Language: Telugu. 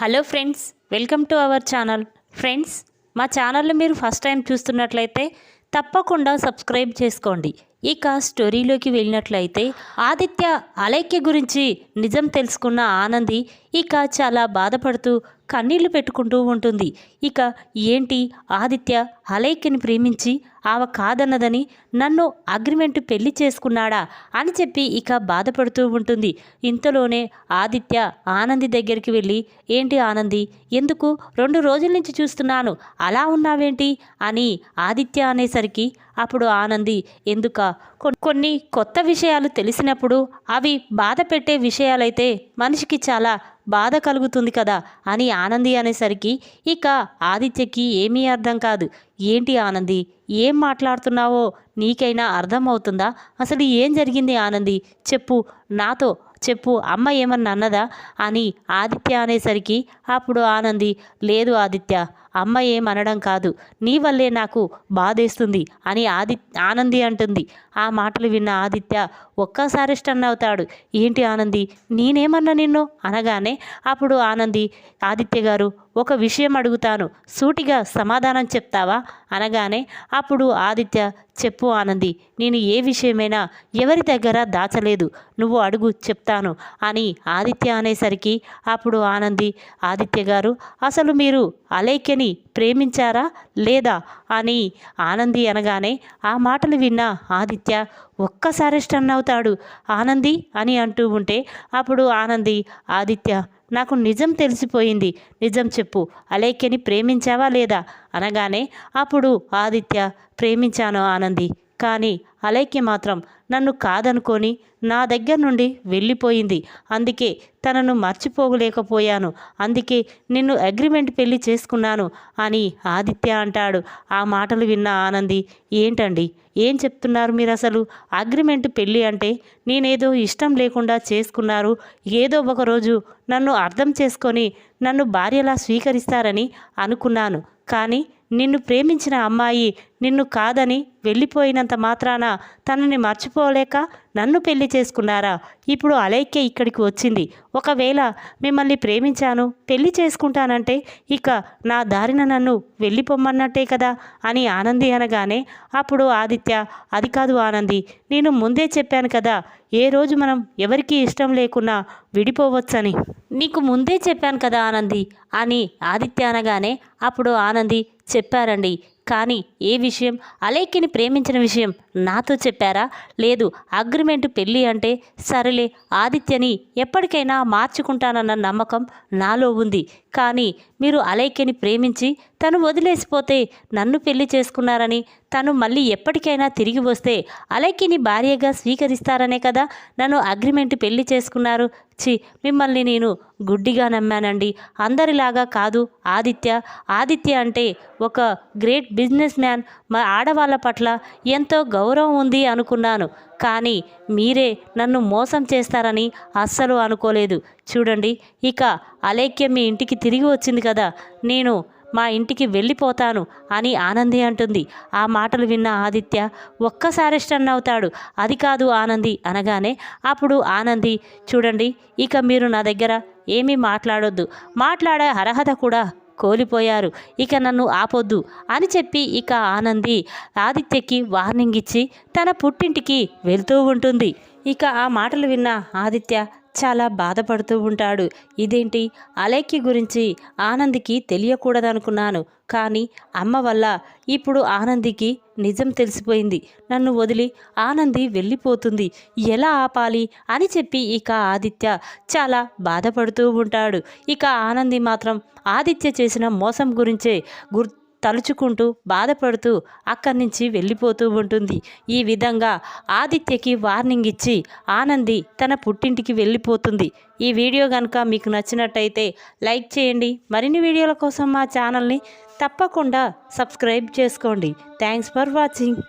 Hello friends welcome to our channel. Friends మా ఛానల్ని మీరు ఫస్ట్ టైం చూస్తున్నట్లయితే తప్పకుండా సబ్స్క్రైబ్ చేసుకోండి. ఇక స్టోరీలోకి వెళ్ళినట్లయితే ఆదిత్య అలైక్య గురించి నిజం తెలుసుకున్న ఆనంది ఇక చాలా బాధపడుతూ కన్నీళ్ళు పెట్టుకుంటూ ఉంటుంది. ఇక ఏంటి? ఆదిత్య అలైక్యని ప్రేమించి ఆమె కాదన్నదని నన్ను అగ్రిమెంట్ పెళ్ళి చేసుకున్నాడా అని చెప్పి ఇక బాధపడుతూ ఉంటుంది. ఇంతలోనే ఆదిత్య ఆనంది దగ్గరికి వెళ్ళి ఏంటి ఆనంది? ఎందుకు? రెండు రోజుల నుంచి చూస్తున్నాను. అలా ఉన్నావేంటి? అని ఆదిత్య అనేసరికి అప్పుడు ఆనంది ఎందుక? కొన్ని కొత్త విషయాలు తెలిసినప్పుడు అవి బాధ పెట్టే విషయాలైతే మనిషికి చాలా బాధ కలుగుతుంది కదా అని ఆనంది అనేసరికి ఇక ఆదిత్యకి ఏమీ అర్థం కాదు. ఏంటి ఆనంది? ఏం మాట్లాడుతున్నావో నీకైనా అర్థమవుతుందా? అసలు ఏం జరిగింది ఆనంది? చెప్పు. నాతో చెప్పు. అమ్మ ఏమన్నా అన్నదా? అని ఆదిత్య అనేసరికి అప్పుడు ఆనంది లేదు ఆదిత్య. అమ్మ ఏమనడం కాదు నీ వల్లే నాకు బాధేస్తుంది అని ఆది ఆనంది అంటుంది. ఆ మాటలు విన్న ఆదిత్య ఒక్కసారి స్టన్ అవుతాడు. ఏంటి ఆనంది? నేనేమన్నా నిన్ను? అనగానే అప్పుడు ఆనంది ఆదిత్య గారు ఒక విషయం అడుగుతాను. సూటిగా సమాధానం చెప్తావా? అనగానే అప్పుడు ఆదిత్య చెప్పు ఆనంది నేను ఏ విషయమైనా ఎవరి దగ్గర దాచలేదు నువ్వు అడుగు చెప్తాను అని ఆదిత్య అనేసరికి అప్పుడు ఆనంది ఆదిత్య గారు అసలు మీరు ప్రేమించారా లేదా అని ఆనంది అనగానే ఆ మాటలు విన్న ఆదిత్య ఒక్కసారి స్టన్ అవుతాడు ఆనంది అని అంటూ ఉంటే అప్పుడు ఆనంది ఆదిత్య నాకు నిజం తెలిసిపోయింది. నిజం చెప్పు. అలేఖ్యని ప్రేమించావా లేదా? అనగానే అప్పుడు ఆదిత్య ప్రేమించాను ఆనంది. కానీ అలైక్య మాత్రం నన్ను కాదనుకొని నా దగ్గర నుండి వెళ్ళిపోయింది. అందుకే తనను మర్చిపోలేకపోయాను. అందుకే నిన్ను అగ్రిమెంట్ పెళ్ళి చేసుకున్నాను అని ఆదిత్య అంటాడు. ఆ మాటలు విన్న ఆనంది ఏంటండి? ఏం చెప్తున్నారు మీరు అసలు అగ్రిమెంట్ పెళ్ళి అంటే నేనేదో ఇష్టం లేకుండా చేసుకున్నారు. ఏదో ఒక రోజు నన్ను అర్థం చేసుకొని నన్ను భార్యలా స్వీకరిస్తారని అనుకున్నాను. కానీ నిన్ను ప్రేమించిన అమ్మాయి నిన్ను కాదని వెళ్ళిపోయినంత మాత్రాన తనని మర్చిపోలేక నన్ను పెళ్ళి చేసుకున్నారా? ఇప్పుడు అలైక్య ఇక్కడికి వచ్చింది. ఒకవేళ మిమ్మల్ని ప్రేమించాను పెళ్ళి చేసుకుంటానంటే ఇక నా దారిన నన్ను వెళ్ళిపోమ్మన్నట్టే కదా అని ఆనంది అనగానే అప్పుడు ఆదిత్య అది కాదు ఆనంది నేను ముందే చెప్పాను కదా ఏ రోజు మనం ఎవరికీ ఇష్టం లేకున్నా విడిపోవచ్చని. నీకు ముందే చెప్పాను కదా ఆనంది అని ఆదిత్య అనగానే అప్పుడు ఆనంది చెప్పారండి. కానీ ఏ విషయం? అలేఖ్యని ప్రేమించిన విషయం నాతో చెప్పారా? లేదు అగ్రిమెంట్ పెళ్ళి అంటే సరేలే ఆదిత్యని ఎప్పటికైనా మార్చుకుంటానన్న నమ్మకం నాలో ఉంది. కానీ మీరు అలైక్యని ప్రేమించి తను వదిలేసిపోతే నన్ను పెళ్ళి చేసుకున్నారని తను మళ్ళీ ఎప్పటికైనా తిరిగి వస్తే అలైక్యని భార్యగా స్వీకరిస్తారనే కదా నన్ను అగ్రిమెంట్ పెళ్ళి చేసుకున్నారు. చి మిమ్మల్ని నేను గుడ్డిగా నమ్మానండి. అందరిలాగా కాదు ఆదిత్య. ఆదిత్య అంటే ఒక గ్రేట్ బిజినెస్ మ్యాన్. మా ఆడవాళ్ళ పట్ల ఎంతో గౌరవ ఉంది అనుకున్నాను. కానీ మీరే నన్ను మోసం చేస్తారని అస్సలు అనుకోలేదు. చూడండి ఇక అలేఖ్యం మీ ఇంటికి తిరిగి వచ్చింది కదా నేను మా ఇంటికి వెళ్ళిపోతాను అని ఆనంది అంటుంది. ఆ మాటలు విన్న ఆదిత్య ఒక్కసారి స్టన్ అవుతాడు. అది కాదు ఆనంది అనగానే అప్పుడు ఆనంది చూడండి ఇక మీరు నా దగ్గర ఏమీ మాట్లాడొద్దు. మాట్లాడే అర్హత కూడా కోలిపోయారు. ఇక నన్ను ఆపొద్దు అని చెప్పి ఇక ఆనంది ఆదిత్యకి వార్నింగ్ ఇచ్చి తన పుట్టింటికి వెళ్తూ ఉంటుంది. ఇక ఆ మాటలు విన్న ఆదిత్య చాలా బాధపడుతూ ఉంటాడు. ఇదేంటి? అలేఖ్య గురించి ఆనందికి తెలియకూడదనుకున్నాను. కానీ అమ్మ వల్ల ఇప్పుడు ఆనందికి నిజం తెలిసిపోయింది. నన్ను వదిలి ఆనంది వెళ్ళిపోతుంది. ఎలా ఆపాలి? అని చెప్పి ఇక ఆదిత్య చాలా బాధపడుతూ ఉంటాడు. ఇక ఆనంది మాత్రం ఆదిత్య చేసిన మోసం గురించే గుర్ తలుచుకుంటూ బాధపడుతూ అక్కడి నుంచి వెళ్ళిపోతూ ఉంటుంది. ఈ విధంగా ఆదిత్యకి వార్నింగ్ ఇచ్చి ఆనంది తన పుట్టింటికి వెళ్ళిపోతుంది. ఈ వీడియో కనుక మీకు నచ్చినట్టయితే లైక్ చేయండి. మరిన్ని వీడియోల కోసం మా ఛానల్ని తప్పకుండా సబ్స్క్రైబ్ చేసుకోండి. Thanks for watching